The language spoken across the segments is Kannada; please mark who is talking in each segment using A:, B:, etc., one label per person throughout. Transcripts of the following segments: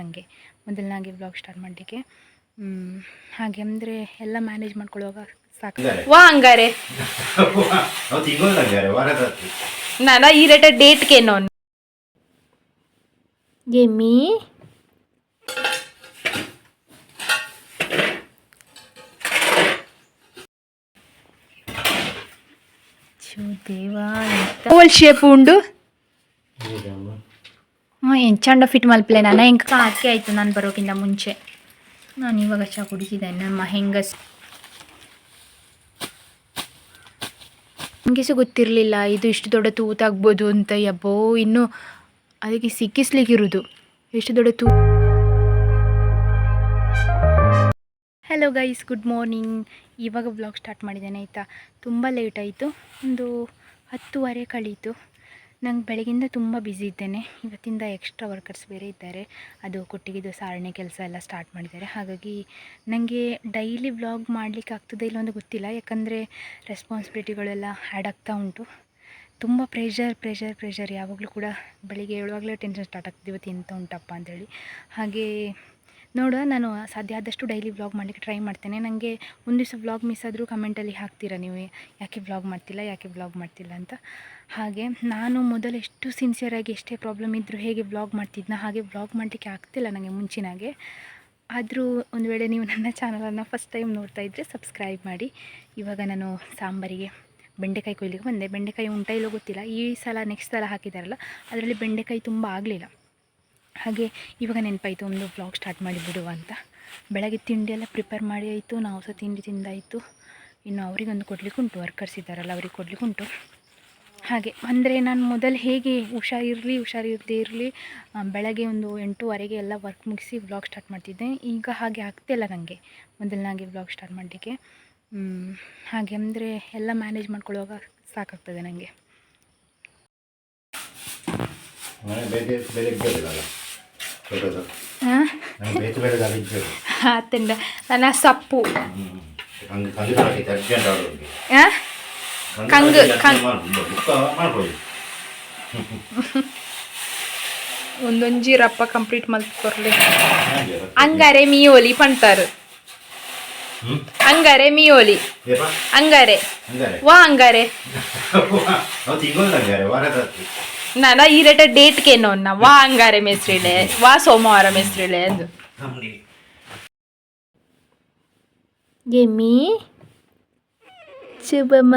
A: ನನಗೆ ಮೊದಲನಾಗಿ ಬ್ಲಾಗ್ ಸ್ಟಾರ್ಟ್ ಮಾಡಲಿಕ್ಕೆ. ಹಾಗೆ ಅಂದರೆ ಎಲ್ಲ ಮ್ಯಾನೇಜ್ ಮಾಡ್ಕೊಳ್ಳುವಾಗ ಸಾಕು? ವಾ ಹಂಗಾರೆ. ನಾನು ಈ ರೇಟ ಡೇಟ್ಗೆ ನಾನು ಎಮ್ಮಿ? ದೇವಾ ಶೇಪ್ ಉಂಡು. ಹಾಂ ಎಂಚಂಡ ಫಿಟ್ ಮಲ್ಪಲೆ ನಾನು ಹೆಂಗೆ ಹಾಕಿ ಆಯಿತು ನಾನು ಬರೋಕ್ಕಿಂತ ಮುಂಚೆ. ನಾನು ಇವಾಗ ಚಾ ಕುಡಿಸಿದ್ದೇನೆ ನಮ್ಮ ಹೆಂಗಸ್ ಹೆಂಗಸು ಗೊತ್ತಿರಲಿಲ್ಲ ಇದು ಇಷ್ಟು ದೊಡ್ಡ ತೂತಾಗ್ಬೋದು ಅಂತ ಯಬ್ಬೋ ಇನ್ನು ಅದಕ್ಕೆ ಸಿಕ್ಕಿಸ್ಲಿಕ್ಕಿರೋದು. ಎಷ್ಟು ದೊಡ್ಡ ತೂ ಹಲೋ ಗೈಸ್ ಗುಡ್ ಮಾರ್ನಿಂಗ್ ಇವಾಗ ಬ್ಲಾಗ್ ಸ್ಟಾರ್ಟ್ ಮಾಡಿದ್ದೇನೆ ಆಯಿತಾ? ತುಂಬ ಲೇಟ್ ಆಯಿತು. ಒಂದು ಹತ್ತುವರೆ ಕಳೀತು. ನಂಗೆ ಬೆಳಗಿಂದ ತುಂಬ ಬ್ಯುಸಿ ಇದ್ದೇನೆ. ಇವತ್ತಿಂದ ಎಕ್ಸ್ಟ್ರಾ ವರ್ಕರ್ಸ್ ಬೇರೆ ಇದ್ದಾರೆ. ಅದು ಕೊಟ್ಟಿಗೆದು ಸಾರಣೆ ಕೆಲಸ ಎಲ್ಲ ಸ್ಟಾರ್ಟ್ ಮಾಡಿದ್ದಾರೆ. ಹಾಗಾಗಿ ನನಗೆ ಡೈಲಿ ವ್ಲಾಗ್ ಮಾಡಲಿಕ್ಕೆ ಆಗ್ತದೆ ಇಲ್ಲ ಅಂತ ಗೊತ್ತಿಲ್ಲ. ಯಾಕಂದರೆ ರೆಸ್ಪಾನ್ಸಿಬಿಲಿಟಿಗಳೆಲ್ಲ ಆ್ಯಡ್ ಆಗ್ತಾ ಉಂಟು. ತುಂಬ ಪ್ರೆಷರ್ ಪ್ರೆಷರ್ ಪ್ರೆಷರ್ ಯಾವಾಗಲೂ ಕೂಡ ಬೆಳಿಗ್ಗೆ ಏಳುವಾಗಲೇ ಟೆನ್ಷನ್ ಸ್ಟಾರ್ಟ್ ಆಗ್ತದೆ. ಇವತ್ತು ಎಂತ ಉಂಟಪ್ಪ ಅಂತೇಳಿ. ಹಾಗೆ ನೋಡುವ ನಾನು ಸಾಧ್ಯ ಆದಷ್ಟು ಡೈಲಿ ವ್ಲಾಗ್ ಮಾಡಲಿಕ್ಕೆ ಟ್ರೈ ಮಾಡ್ತೇನೆ. ನನಗೆ ಒಂದು ದಿವಸ ವ್ಲಾಗ್ ಮಿಸ್ ಆದರೂ ಕಮೆಂಟಲ್ಲಿ ಹಾಕ್ತೀರಾ ನೀವು? ಯಾಕೆ ವ್ಲಾಗ್ ಮಾಡ್ತಿಲ್ಲ, ಯಾಕೆ ವ್ಲಾಗ್ ಮಾಡ್ತಿಲ್ಲ ಅಂತ? ಹಾಗೆ, ನಾನು ಮೊದಲು ಎಷ್ಟು ಸಿನ್ಸಿಯರಾಗಿ ಎಷ್ಟೇ ಪ್ರಾಬ್ಲಮ್ ಇದ್ದರೂ ಹೇಗೆ ವ್ಲಾಗ್ ಮಾಡ್ತಿದ್ನ ಹಾಗೆ ವ್ಲಾಗ್ ಮಾಡಲಿಕ್ಕೆ ಆಗ್ತಿಲ್ಲ ನನಗೆ ಮುಂಚಿನಾಗೆ. ಆದರೂ ಒಂದು ವೇಳೆ ನೀವು ನನ್ನ ಚಾನಲನ್ನು ಫಸ್ಟ್ ಟೈಮ್ ನೋಡ್ತಾ ಇದ್ದರೆ ಸಬ್ಸ್ಕ್ರೈಬ್ ಮಾಡಿ. ಇವಾಗ ನಾನು ಸಾಂಬಾರಿಗೆ ಬೆಂಡೆಕಾಯಿ ಕೊಯ್ಲಿಕ್ಕೆ ಬಂದೆ. ಬೆಂಡೆಕಾಯಿ ಉಂಟಾಯಿಲ್ಲೋ ಗೊತ್ತಿಲ್ಲ. ಈ ಸಲ ನೆಕ್ಸ್ಟ್ ಸಲ ಹಾಕಿದಾರಲ್ಲ, ಅದರಲ್ಲಿ ಬೆಂಡೆಕಾಯಿ ತುಂಬ ಆಗಲಿಲ್ಲ. ಹಾಗೆ ಇವಾಗ ನೆನಪಾಯಿತು ಒಂದು ವ್ಲಾಗ್ ಸ್ಟಾರ್ಟ್ ಮಾಡಿ ಬಿಡುವ ಅಂತ. ಬೆಳಗ್ಗೆ ತಿಂಡಿ ಎಲ್ಲ ಪ್ರಿಪೇರ್ ಮಾಡಿ ಆಯಿತು ನಾವು ಸಹ ತಿಂಡಿ ತಿಂದಾಯಿತು. ಇನ್ನು ಅವರಿಗೊಂದು ಕೊಡ್ಲಿಕ್ಕೆ ಉಂಟು ವರ್ಕರ್ಸ್ ಇದ್ದಾರಲ್ಲ ಅವ್ರಿಗೆ ಕೊಡ್ಲಿಕ್ಕೆ ಉಂಟು. ಹಾಗೆ ಅಂದರೆ ನಾನು ಮೊದಲು ಹೇಗೆ ಹುಷಾರಿರಲಿ, ಹುಷಾರಿರದೇ ಇರಲಿ ಬೆಳಗ್ಗೆ ಒಂದು ಎಂಟೂವರೆಗೆ ಎಲ್ಲ ವರ್ಕ್ ಮುಗಿಸಿ ವ್ಲಾಗ್ ಸ್ಟಾರ್ಟ್ ಮಾಡ್ತಿದ್ದೆ. ಈಗ ಹಾಗೆ ಆಗ್ತಿಲ್ಲ ನನಗೆ ಮೊದಲನಾಗಿ ವ್ಲಾಗ್ ಸ್ಟಾರ್ಟ್ ಮಾಡಲಿಕ್ಕೆ. ಹಾಗೆ ಅಂದರೆ ಎಲ್ಲ ಮ್ಯಾನೇಜ್ ಮಾಡ್ಕೊಳ್ಳುವಾಗ ಸಾಕಾಗ್ತದೆ ನನಗೆ ಆತಂಡ ನನ್ನ ಸಪ್ಪು. ಕಂಗು ಒಂದೊಂಜಿ ರಪ್ಪ ಕಂಪ್ಲೀಟ್ ಮಲ್ತ್
B: ಕೊರ್ಲಿ
A: ಹಂಗಾರೆ ಮೀ ಓಲಿ
B: ಹ್ಞೂ
A: ಹಂಗಾರೆ ಮೀಯೋಲಿ.
B: ಏಪ
A: ಹಂಗಾರೆ.
B: ಹಂಗಾರೆ?
A: ವಾ ಹಂಗಾರೆ.
B: ನಾವು ತಿಂಗಳಂಗಾರೆ ವಾರದ
A: ನಾನು ಈ ರೇಟ ಡೇಟ್ಗೆ ನೋನ್ನ ವಾ ಹಂಗಾರೆ ಮೆಸ್ರಿಳೆ. ವಾ ಸೋಮವಾರ ಮೆಸ್ರಿಳೆ ಅಂದು
B: ನಮ್ಮಲ್ಲಿ
A: ಎಮ್ಮಿ ಶುಭಮ್ಮ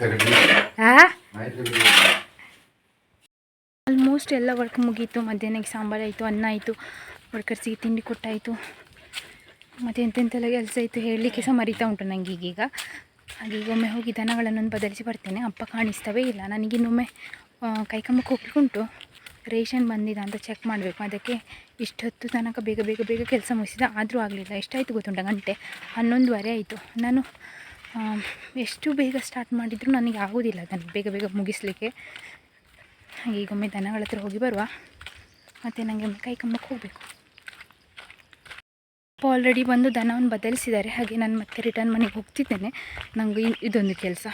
B: ತಗೊಳ್ಳಿ.
A: ಆಲ್ಮೋಸ್ಟ್ ಎಲ್ಲ ವರ್ಕ್ ಮುಗೀತು. ಮಧ್ಯಾಹ್ನಕ್ಕೆ ಸಾಂಬಾರು ಆಯಿತು ಅನ್ನ ಆಯಿತು ವರ್ಕರ್ಸಿಗೆ ತಿಂಡಿ ಕೊಟ್ಟಾಯಿತು. ಮತ್ತು ಎಂತೆಂತೆಲ್ಲ ಕೆಲಸ ಆಯಿತು ಹೇಳಲಿಕ್ಕೆ ಸಹ ಮರಿತಾ ಉಂಟು ನನಗೆ ಈಗೀಗ ಹಾಗೀಗ ಒಮ್ಮೆ ಹೋಗಿ ದನಗಳನ್ನೊಂದು ಬದಲಿಸಿ ಬರ್ತೇನೆ. ಅಪ್ಪ ಕಾಣಿಸ್ತವೇ ಇಲ್ಲ. ನನಗಿನ್ನೊಮ್ಮೆ ಕೈಕಂಬಕ್ಕೆ ಹೋಗ್ಲಿಕ್ಕೆ ಉಂಟು ರೇಷನ್ ಬಂದಿದೆ ಅಂತ ಚೆಕ್ ಮಾಡಬೇಕು. ಅದಕ್ಕೆ ಇಷ್ಟೊತ್ತು ತನಕ ಬೇಗ ಬೇಗ ಬೇಗ ಕೆಲಸ ಮುಗಿಸಿದ. ಆದರೂ ಆಗಲಿಲ್ಲ. ಎಷ್ಟಾಯಿತು ಗೊತ್ತುಂಟ ಗಂಟೆ? ಹನ್ನೊಂದುವರೆ ಆಯಿತು. ನಾನು ಎಷ್ಟು ಬೇಗ ಸ್ಟಾರ್ಟ್ ಮಾಡಿದರೂ ನನಗೆ ಆಗೋದಿಲ್ಲ ಅದನ್ನು ಬೇಗ ಬೇಗ ಮುಗಿಸ್ಲಿಕ್ಕೆ. ಹಾಗೆ ಈಗ ಒಮ್ಮೆ ದನಗಳ ಹತ್ರ ಹೋಗಿ ಬರುವ. ಮತ್ತು ನನಗೆ ಕೈ ಕಂಬಕ್ಕೆ ಹೋಗಬೇಕು. ಅಪ್ಪ ಆಲ್ರೆಡಿ ಬಂದು ದನವನ್ನು ಬದಲಿಸಿದ್ದಾರೆ. ಹಾಗೆ ನಾನು ಮತ್ತೆ ರಿಟರ್ನ್ ಮನೆಗೆ ಹೋಗ್ತಿದ್ದೇನೆ. ನನಗೆ ಇದೊಂದು ಕೆಲಸ.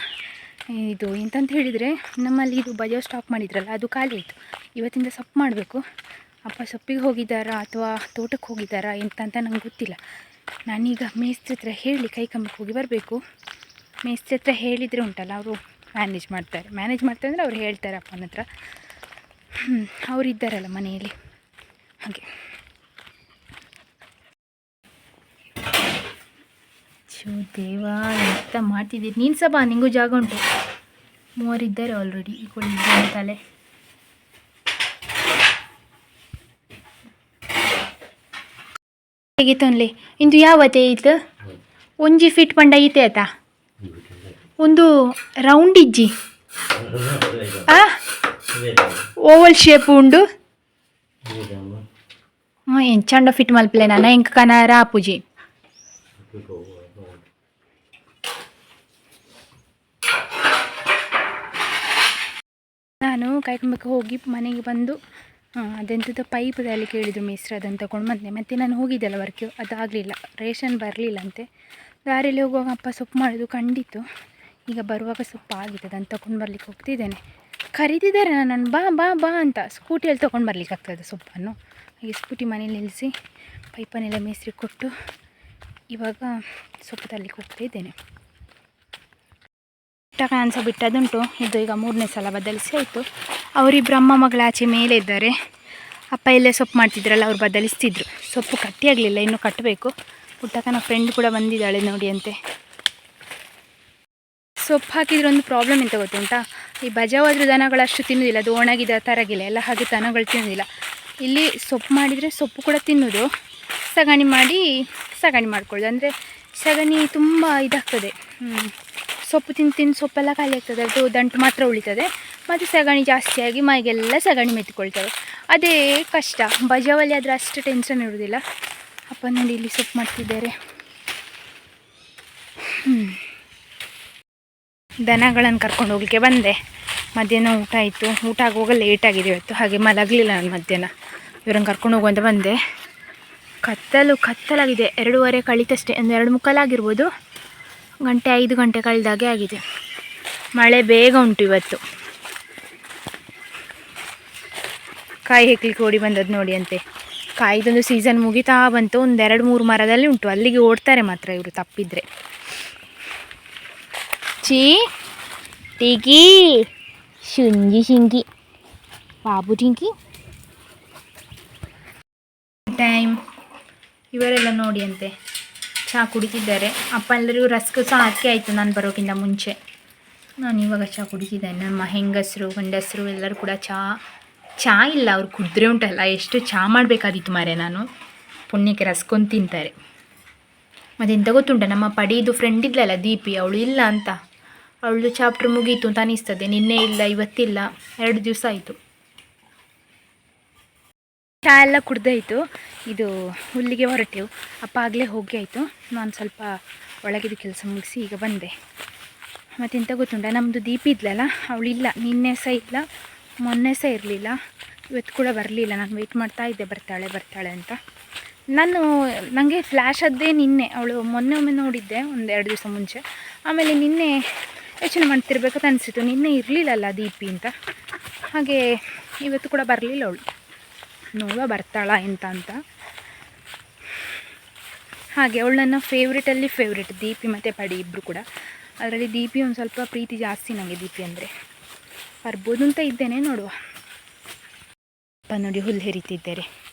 A: ಇದು ಎಂತಂತ ಹೇಳಿದರೆ, ನಮ್ಮಲ್ಲಿ ಇದು ಬಜೋ ಸ್ಟಾಕ್ ಮಾಡಿದ್ರಲ್ಲ, ಅದು ಖಾಲಿ ಆಯಿತು. ಇವತ್ತಿಂದ ಸೊಪ್ಪು ಮಾಡಬೇಕು. ಅಪ್ಪ ಸೊಪ್ಪಿಗೆ ಹೋಗಿದ್ದಾರಾ ಅಥವಾ ತೋಟಕ್ಕೆ ಹೋಗಿದ್ದಾರಾ ಎಂತ ಅಂತ ನಂಗೆ ಗೊತ್ತಿಲ್ಲ. ನಾನೀಗ ಮೇಸ್ತ್ರಿ ಹತ್ರ ಹೇಳಿ ಕೈ ಕಂಬಕ್ಕೆ ಹೋಗಿ ಬರಬೇಕು. ಮೇಸ್ತ್ರಿ ಹತ್ರ ಹೇಳಿದರೆ ಉಂಟಲ್ಲ, ಅವರು ಮ್ಯಾನೇಜ್ ಮಾಡ್ತಾರೆ. ಮ್ಯಾನೇಜ್ ಮಾಡ್ತಾರೆ ಅಂದರೆ ಅವ್ರು ಹೇಳ್ತಾರೆ ಅಪ್ಪನ ಹತ್ರ. ಅವ್ರು ಇದ್ದಾರಲ್ಲ ಮನೆಯಲ್ಲಿ. ಹಾಗೆ. ಶೋ ದೇವ, ಎಂತ ಮಾಡ್ತಿದ್ದೀರಿ? ನೀನು ಸಬಾ ನಿಂಗೂ ಜಾಗ ಉಂಟು. ಮೂವರಿದ್ದಾರೆ ಆಲ್ರೆಡಿ ಈ ತಲೆ. ಹೇಗಿತ್ತು ಅನ್ಲಿ ಇಂದು ಯಾವತ್ತೆ ಇತ್ತು ಒಂಜಿ ಫಿಟ್ ಪಂಡ ಐತೆ ಆತ? ಒಂದು ರೌಂಡ್ ಇಜ್ಜಿ. ಆ? ಓವಲ್ ಶೇಪ್ ಉಂಡು. ಹಾಂ ಎಂಚಂಡ ಫಿಟ್ ಮಲ್ಪಲೆ ನಾನು ಹೆಂಗೆ ಕನಾರ ಆಪುಜಿ ನಾನು ಕಾಯ್ಕೊಂಬೇಕು ಹೋಗಿ ಮನೆಗೆ ಬಂದು ಅದೆಂಥದ್ದು ಪೈಪ್ದಲ್ಲಿ ಕೇಳಿದ್ರು ಮೇಸ್ತ್ರ ಅದನ್ನು ತಗೊಂಡು ಬಂದೆ ಮತ್ತು ನಾನು ಹೋಗಿದ್ದೆಲ್ಲ ವರ್ಕ್ ಅದಾಗಲಿಲ್ಲ. ರೇಷನ್ ಬರಲಿಲ್ಲ ಅಂತೆ ದಾರಿಯಲ್ಲಿ ಹೋಗುವಾಗ ಅಪ್ಪ ಸೊಪ್ಪು ಮಾಡೋದು ಕಂಡಿತ್ತು. ಈಗ ಬರುವಾಗ ಸೊಪ್ಪು ಆಗಿದೆ, ಅದನ್ನು ತಗೊಂಡು ಬರ್ಲಿಕ್ಕೆ ಹೋಗ್ತಿದ್ದೇನೆ. ಕರೀತಿದ್ದಾರೆ ನಾನು ಬಾ ಬಾ ಬಾ ಅಂತ. ಸ್ಕೂಟಿಯಲ್ಲಿ ತೊಗೊಂಡು ಬರ್ಲಿಕ್ಕೆ ಆಗ್ತದೆ ಸೊಪ್ಪನ್ನು. ಹಾಗೆ ಸ್ಕೂಟಿ ಮನೇಲಿ ನಿಲ್ಲಿಸಿ ಪೈಪನ್ನೆಲ್ಲ ಮೇಸ್ರಿಗೆ ಕೊಟ್ಟು ಇವಾಗ ಸೊಪ್ಪು ತರಲಿಕ್ಕೆ ಹೋಗ್ತಿದ್ದೇನೆ. ಪುಟ್ಟ ಕಾಣಿಸ ಬಿಟ್ಟದುಂಟು. ಇದು ಈಗ ಮೂರನೇ ಸಲ ಬದಲಿಸಿ ಆಯಿತು. ಅವರಿಬ್ಬರು ಅಮ್ಮ ಮಗಳ ಆಚೆ ಮೇಲೆ ಇದ್ದಾರೆ. ಅಪ್ಪ ಇಲ್ಲೇ ಸೊಪ್ಪು ಮಾಡ್ತಿದ್ರಲ್ಲ, ಅವ್ರು ಬದಲಿಸ್ತಿದ್ರು. ಸೊಪ್ಪು ಕಟ್ಟಿಯಾಗಲಿಲ್ಲ ಇನ್ನೂ ಕಟ್ಟಬೇಕು ಪುಟ್ಟಕ್ಕನ ಫ್ರೆಂಡ್ ಕೂಡ ಬಂದಿದ್ದಾಳೆ ನೋಡಿ ಅಂತೆ. ಸೊಪ್ಪು ಹಾಕಿದ್ರೆ ಒಂದು ಪ್ರಾಬ್ಲಮ್ ಎಂತ ಗೊತ್ತುಂಟಾ? ಈ ಬಜಾವಾದ್ರೂ ದನಗಳು ಅಷ್ಟು ತಿನ್ನೋದಿಲ್ಲ, ಅದು ಒಣಗಿದ ತರಗಿಲ್ಲ, ಎಲ್ಲ ಹಾಗೆ ದನಗಳು ತಿನ್ನೋದಿಲ್ಲ. ಇಲ್ಲಿ ಸೊಪ್ಪು ಮಾಡಿದರೆ ಸೊಪ್ಪು ಕೂಡ ತಿನ್ನೋದು. ಸಗಣಿ ಮಾಡಿ ಸಗಣಿ ಮಾಡ್ಕೊಳ್ಳೋದು. ಅಂದರೆ ಸಗಣಿ ತುಂಬ ಇದಾಗ್ತದೆ. ಸೊಪ್ಪು ತಿಂದು ತಿಂದು ಸೊಪ್ಪೆಲ್ಲ ಖಾಲಿ ಆಗ್ತದೆ, ಅದು ದಂಟು ಮಾತ್ರ ಉಳಿತದೆ. ಮತ್ತು ಸಗಣಿ ಜಾಸ್ತಿಯಾಗಿ ಮೈಗೆಲ್ಲ ಸಗಣಿ ಮೆತ್ತಿಕೊಳ್ತವೆ ಅದೇ ಕಷ್ಟ ಬಜಾವಲ್ಲಿ ಆದರೆ ಅಷ್ಟು ಟೆನ್ಷನ್ ಇರೋದಿಲ್ಲ. ಅಪ್ಪ ನೋಡಿ ಇಲ್ಲಿ ಸೊಪ್ಪು ಮಾಡ್ತಿದ್ದಾರೆ. ದನಗಳನ್ನು ಕರ್ಕೊಂಡು ಹೋಗಲಿಕ್ಕೆ ಬಂದೆ. ಮಧ್ಯಾಹ್ನ ಊಟ ಆಯಿತು. ಊಟ ಆಗುವಾಗ ಆಗಿದೆ ಇವತ್ತು, ಹಾಗೆ ಮಲಗಲಿಲ್ಲ ನಾನು ಮಧ್ಯಾಹ್ನ. ಇವ್ರನ್ನ ಕರ್ಕೊಂಡು ಹೋಗುವಂತ ಬಂದೆ. ಕತ್ತಲು, ಕತ್ತಲಾಗಿದೆ. ಎರಡೂವರೆ ಕಳಿತಷ್ಟೇ ಒಂದು ಎರಡು ಮುಕ್ಕಾಲಾಗಿರ್ಬೋದು. ಗಂಟೆ ಐದು ಗಂಟೆ ಕಳೆದಾಗೆ ಆಗಿದೆ. ಮಳೆ ಬೇಗ ಉಂಟು ಇವತ್ತು. ಕಾಯಿ ಹೆಕ್ಲಿಕ್ಕೆ ಓಡಿ ಬಂದದ್ದು ನೋಡಿ ಅಂತೆ. ಕಾಯಿದೊಂದು ಸೀಸನ್ ಮುಗಿತಾ ಬಂತು. ಒಂದು ಎರಡು ಮೂರು ಮರದಲ್ಲಿ ಉಂಟು. ಅಲ್ಲಿಗೆ ಓಡ್ತಾರೆ ಮಾತ್ರ ಇವರು ತಪ್ಪಿದ್ರೆ. ಚೀ ಟಿಗಿ ಶುಂಗಿ, ಶಿಂಗಿ. ಬಾಬು ಟಿಂಕಿ. ಟೈಮ್ ಇವರೆಲ್ಲ ನೋಡಿ ಅಂತೆ. ಚಹಾ ಕುಡಿತಿದ್ದಾರೆ. ಅಪ್ಪ ಎಲ್ಲರಿಗೂ ರಸ್ಕ್ ಸಹ ಹಾಕಿ ಆಯಿತು ನಾನು ಬರೋಕ್ಕಿಂತ ಮುಂಚೆ. ನಾನು ಇವಾಗ ಚಹಾ ಕುಡಿತಿದ್ದೇನೆ. ನಮ್ಮ ಹೆಂಗಸರು, ಗಂಡಸರು ಎಲ್ಲರೂ ಕೂಡ ಚಹಾ ಚಹಾ ಇಲ್ಲ, ಅವ್ರು ಕುಡಿದ್ರೆ ಉಂಟಲ್ಲ. ಎಷ್ಟು ಚಹಾ ಮಾಡಬೇಕಾದಿತ್ತು ಮಾರೆ ನಾನು. ಪುಣ್ಯಕ್ಕೆ ರಸ್ಕೊಂಡು ತಿಂತಾರೆ. ಮತ್ತೆಂತ ಗೊತ್ತುಂಟ, ನಮ್ಮ ಪಡೀದು ಫ್ರೆಂಡ್ ಇದ್ಲಲ್ಲ ದೀಪಿ, ಅವಳು ಇಲ್ಲ ಅಂತ. ಅವಳು ಚಾಪ್ಟರ್ ಮುಗೀತು ಅಂತ ಅನಿಸ್ತದೆ. ನಿನ್ನೆ ಇಲ್ಲ, ಇವತ್ತಿಲ್ಲ. ಎರಡು ದಿವಸ ಆಯಿತು. ಚಹಾ ಎಲ್ಲ ಕುಡ್ದಾಯಿತು. ಇದು ಹುಲ್ಲಿಗೆ ಹೊರಟೆವು ಅಪ್ಪ ಆಗಲೇ ಹೋಗಿ ಆಯಿತು. ನಾನು ಸ್ವಲ್ಪ ಒಳಗಿದ್ದು ಕೆಲಸ ಮುಗಿಸಿ ಈಗ ಬಂದೆ. ಮತ್ತೆಂತ ಗೊತ್ತುಂಟ? ನಮ್ಮದು ದೀಪ ಇದ್ಲಲ್ಲ ಅವಳಿಲ್ಲ ನಿನ್ನೆ ಸಹ ಇಲ್ಲ. ಮೊನ್ನೆ ಸಹ ಇರಲಿಲ್ಲ. ಇವತ್ತು ಕೂಡ ಬರಲಿಲ್ಲ. ನಾನು ವೆಯ್ಟ್ ಮಾಡ್ತಾ ಇದ್ದೆ. ಬರ್ತಾಳೆ ಬರ್ತಾಳೆ ಅಂತ. ನಾನು ನನಗೆ ಫ್ಲ್ಯಾಶ್ ಅದ್ದೇ ನಿನ್ನೆ. ಅವಳು ಮೊನ್ನೆ ಒಮ್ಮೆ ನೋಡಿದ್ದೆ, ಒಂದು ಎರಡು ದಿವಸ ಮುಂಚೆ. ಆಮೇಲೆ ನಿನ್ನೆ ಯೋಚನೆ ಮಾಡ್ತಿರ್ಬೇಕಂತ ಅನಿಸಿತು ನಿನ್ನೆ ಇರಲಿಲ್ಲಲ್ಲ ದೀಪಿ ಅಂತ. ಹಾಗೆ ಇವತ್ತು ಕೂಡ ಬರಲಿಲ್ಲ ಅವಳು. ನೋಡುವ ಬರ್ತಾಳ ಎಂತ ಅಂತ. ಹಾಗೆ ಅವಳು ನನ್ನ ಫೇವ್ರೇಟಲ್ಲಿ ಫೇವ್ರೇಟ್ ದೀಪಿ ಮತ್ತು ಪಡಿ ಇಬ್ಬರು ಕೂಡ. ಅದರಲ್ಲಿ ದೀಪಿ ಒಂದು ಸ್ವಲ್ಪ ಪ್ರೀತಿ ಜಾಸ್ತಿ ನನಗೆ ದೀಪಿ ಅಂದರೆ. ಬರ್ಬೋದು ಅಂತ ಇದ್ದೇನೆ ನೋಡುವ. ಅಪ್ಪ ನೋಡಿ ಹುಲ್ಲು ಹೆರಿತಿದ್ದಾರೆ.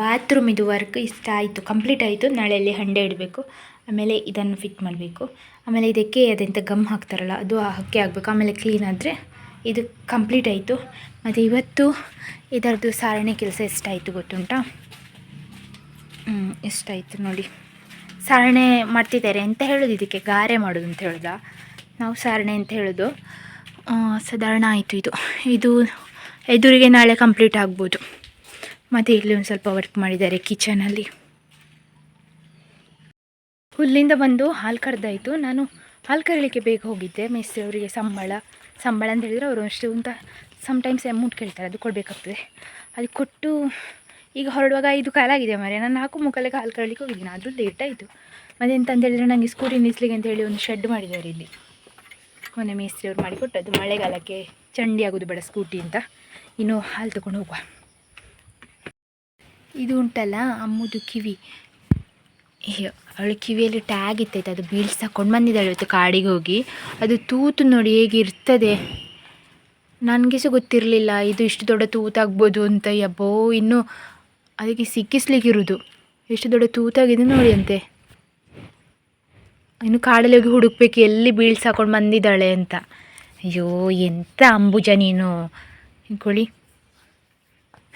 A: ಬಾತ್ರೂಮ್ ಇದು ವರ್ಕ್ ಇಷ್ಟ ಆಯಿತು ಕಂಪ್ಲೀಟ್ ಆಯಿತು. ನಾಳೆಯಲ್ಲಿ ಹಂಡೆ ಇಡಬೇಕು. ಆಮೇಲೆ ಇದನ್ನು ಫಿಟ್ ಮಾಡಬೇಕು. ಆಮೇಲೆ ಇದಕ್ಕೆ ಅದೆಂತ ಗಮ್ ಹಾಕ್ತಾರಲ್ಲ, ಅದು ಹಕ್ಕಿ ಆಗಬೇಕು ಆಮೇಲೆ ಕ್ಲೀನ್ ಆದರೆ ಇದು ಕಂಪ್ಲೀಟ್ ಆಯಿತು. ಮತ್ತು ಇವತ್ತು ಇದರದ್ದು ಸಾರಣೆ ಕೆಲಸ ಎಷ್ಟಾಯಿತು ಗೊತ್ತುಂಟಾ? ಎಷ್ಟಾಯಿತು ನೋಡಿ. ಸಾರಣೆ ಮಾಡ್ತಿದ್ದಾರೆ ಅಂತ ಹೇಳೋದು, ಇದಕ್ಕೆ ಗಾರೆ ಮಾಡೋದು ಅಂತ ಹೇಳ್ದ? ನಾವು ಸಾರಣೆ ಅಂತ ಹೇಳೋದು. ಸಾಧಾರಣ ಆಯಿತು ಇದು. ಇದು ಎದುರಿಗೆ ನಾಳೆ ಕಂಪ್ಲೀಟ್ ಆಗ್ಬೋದು. ಮತ್ತು ಇಲ್ಲಿ ಒಂದು ಸ್ವಲ್ಪ ವರ್ಕ್ ಮಾಡಿದ್ದಾರೆ ಕಿಚನಲ್ಲಿ ಹುಲ್ಲಿಂದ ಬಂದು ಹಾಲು ಕರೆದಾಯಿತು. ನಾನು ಹಾಲು ಕರೀಲಿಕ್ಕೆ ಬೇಗ ಹೋಗಿದ್ದೆ. ಮೇಸ್ತ್ರಿ ಅವರಿಗೆ ಸಂಬಳ ಸಂಬಳ ಅಂತ ಹೇಳಿದರೆ ಅವರು ಅಷ್ಟು ಅಂತ ಸಮ್ಟೈಮ್ಸ್ ಅಮೌಂಟ್ ಕೇಳ್ತಾರೆ. ಅದು ಕೊಡಬೇಕಾಗ್ತದೆ. ಅದು ಕೊಟ್ಟು ಈಗ ಹೊರಡುವಾಗ ಐದು ಕಾಲಾಗಿದೆ ಮರೆ ನಾನು ನಾಲ್ಕು ಮುಕ್ಕಾಲಿಗೆ ಹಾಲು ಕರೀಲಿಕ್ಕೆ ಹೋಗಿದ್ದೀನಿ. ಆದರೂ ಲೇಟ್ ಆಯಿತು. ಮತ್ತು ಹೇಳಿದರೆ ನನಗೆ ಸ್ಕೂಟಿ ನಿಲ್ಲಿಸ್ಲಿಕ್ಕೆ ಅಂತ ಹೇಳಿ ಒಂದು ಶೆಡ್ ಮಾಡಿದ್ದಾರೆ ಇಲ್ಲಿ. ಮೊನ್ನೆ ಮೇಸ್ತ್ರಿ ಅವ್ರು ಮಾಡಿಕೊಟ್ಟದ್ದು. ಮಳೆಗಾಲಕ್ಕೆ ಚಂಡಿ ಆಗೋದು ಬೇಡ ಸ್ಕೂಟಿ ಅಂತ. ಇನ್ನು ಹಾಲು ತೊಗೊಂಡು ಹೋಗುವ. ಇದು ಉಂಟಲ್ಲ, ಅಮ್ಮದು ಕಿವಿ. ಅವಳ ಕಿವಿಯಲ್ಲಿ ಟ್ಯಾಗ್ ಇತ್ತೈತೆ, ಅದು ಬೀಳ್ಸ್ ಹಾಕೊಂಡು ಬಂದಿದ್ದಾಳೆ ಇವತ್ತು ಕಾಡಿಗೆ ಹೋಗಿ. ಅದು ತೂತು ನೋಡಿ ಹೇಗಿರ್ತದೆ ನನಗೆ ಸಹ ಗೊತ್ತಿರಲಿಲ್ಲ, ಇದು ಇಷ್ಟು ದೊಡ್ಡ ತೂತಾಗ್ಬೋದು ಅಂತ, ಯಬ್ಬೋ, ಇನ್ನೂ ಅದಕ್ಕೆ ಸಿಕ್ಕಿಸ್ಲಿಕ್ಕಿರೋದು ಎಷ್ಟು ದೊಡ್ಡ ತೂತಾಗಿದೆ ನೋಡಿ ಅಂತೆ. ಇನ್ನು ಕಾಡಲ್ಲಿ ಹೋಗಿ ಹುಡುಕ್ಬೇಕು, ಎಲ್ಲಿ ಬೀಳ್ಸ್ ಹಾಕೊಂಡು ಬಂದಿದ್ದಾಳೆ ಅಂತ. ಅಯ್ಯೋ ಎಂಥ ಅಂಬುಜ ನೀನು. ಹಿಂಕೊಳ್ಳಿ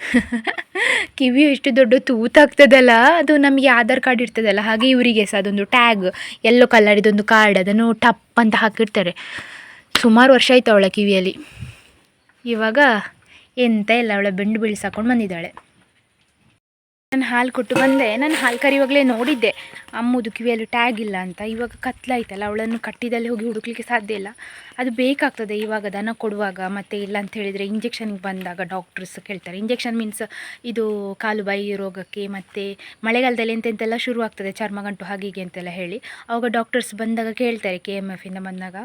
A: ಕಿವಿ ಎಷ್ಟು ದೊಡ್ಡ ತೂತಾಗ್ತದಲ್ಲ, ಅದು ನಮಗೆ ಆಧಾರ್ ಕಾರ್ಡ್ ಇರ್ತದಲ್ಲ, ಹಾಗೆ ಇವರಿಗೆ ಸಹ ಅದೊಂದು ಟ್ಯಾಗ್, ಎಲ್ಲೋ ಕಲರ್ ಇದೊಂದು ಕಾರ್ಡ್, ಅದನ್ನು ಟಪ್ ಅಂತ ಹಾಕಿರ್ತಾರೆ. ಸುಮಾರು ವರ್ಷ ಆಯ್ತು ಅವಳ ಕಿವಿಯಲ್ಲಿ. ಇವಾಗ ಎಂತ ಇಲ್ಲ, ಅವಳ ಬೆಂಡು ಬೀಳ್ಸಾಕೊಂಡು ಬಂದಿದ್ದಾಳೆ. ನಾನು ಹಾಲು ಕೊಟ್ಟು ಬಂದೆ. ನಾನು ಹಾಲು ಕರಿವಾಗಲೇ ನೋಡಿದ್ದೆ. ಅಮ್ಮದು ಕಿವಿಯಲ್ಲಿ ಟ್ಯಾಗ್ ಇಲ್ಲ ಅಂತ. ಇವಾಗ ಕತ್ಲಾಯ್ತಲ್ಲ, ಅವಳನ್ನು ಕಟ್ಟಿದಲ್ಲಿ ಹೋಗಿ ಹುಡುಕ್ಲಿಕ್ಕೆ ಸಾಧ್ಯ ಇಲ್ಲ. ಅದು ಬೇಕಾಗ್ತದೆ ಇವಾಗ ದನ ಕೊಡುವಾಗ. ಮತ್ತೆ ಇಲ್ಲ ಅಂತ ಹೇಳಿದರೆ ಇಂಜೆಕ್ಷನ್ಗೆ ಬಂದಾಗ ಡಾಕ್ಟರ್ಸ್ ಕೇಳ್ತಾರೆ. ಇಂಜೆಕ್ಷನ್ ಮೀನ್ಸ್ ಇದು ಕಾಲು ಬಾಯಿ ರೋಗಕ್ಕೆ ಮತ್ತು ಮಳೆಗಾಲದಲ್ಲಿ ಎಂತೆಂತೆಲ್ಲ ಶುರು ಆಗ್ತದೆ ಚರ್ಮಗಂಟು ಹೀಗೆ ಅಂತೆಲ್ಲ ಹೇಳಿ. ಅವಾಗ ಡಾಕ್ಟರ್ಸ್ ಬಂದಾಗ ಕೇಳ್ತಾರೆ ಕೆ ಎಂ ಎಫಿಂದ ಬಂದಾಗ.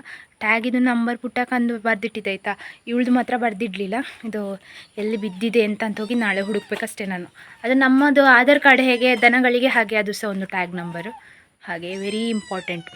A: ಟ್ಯಾಗಿದು ನಂಬರ್ ಪುಟ್ಟಕ್ಕಂದು ಬರೆದಿಟ್ಟಿದ್ದಾಯ್ತಾ? ಇವಳ್ದು ಮಾತ್ರ ಬರೆದಿಡ್ಲಿಲ್ಲ. ಇದು ಎಲ್ಲಿ ಬಿದ್ದಿದೆ ಅಂತ ಅಂತ ಹೋಗಿ ನಾಳೆ ಹುಡುಕ್ಬೇಕಷ್ಟೇ ನಾನು. ಅದು ನಮ್ಮದು ಆಧಾರ್ ಕಾರ್ಡ್ ಹೇಗೆ, ದನಗಳಿಗೆ ಹಾಗೆ, ಅದು ಸಹ ಒಂದು ಟ್ಯಾಗ್ ನಂಬರು. ಹಾಗೆ ವೆರಿ ಇಂಪಾರ್ಟೆಂಟ್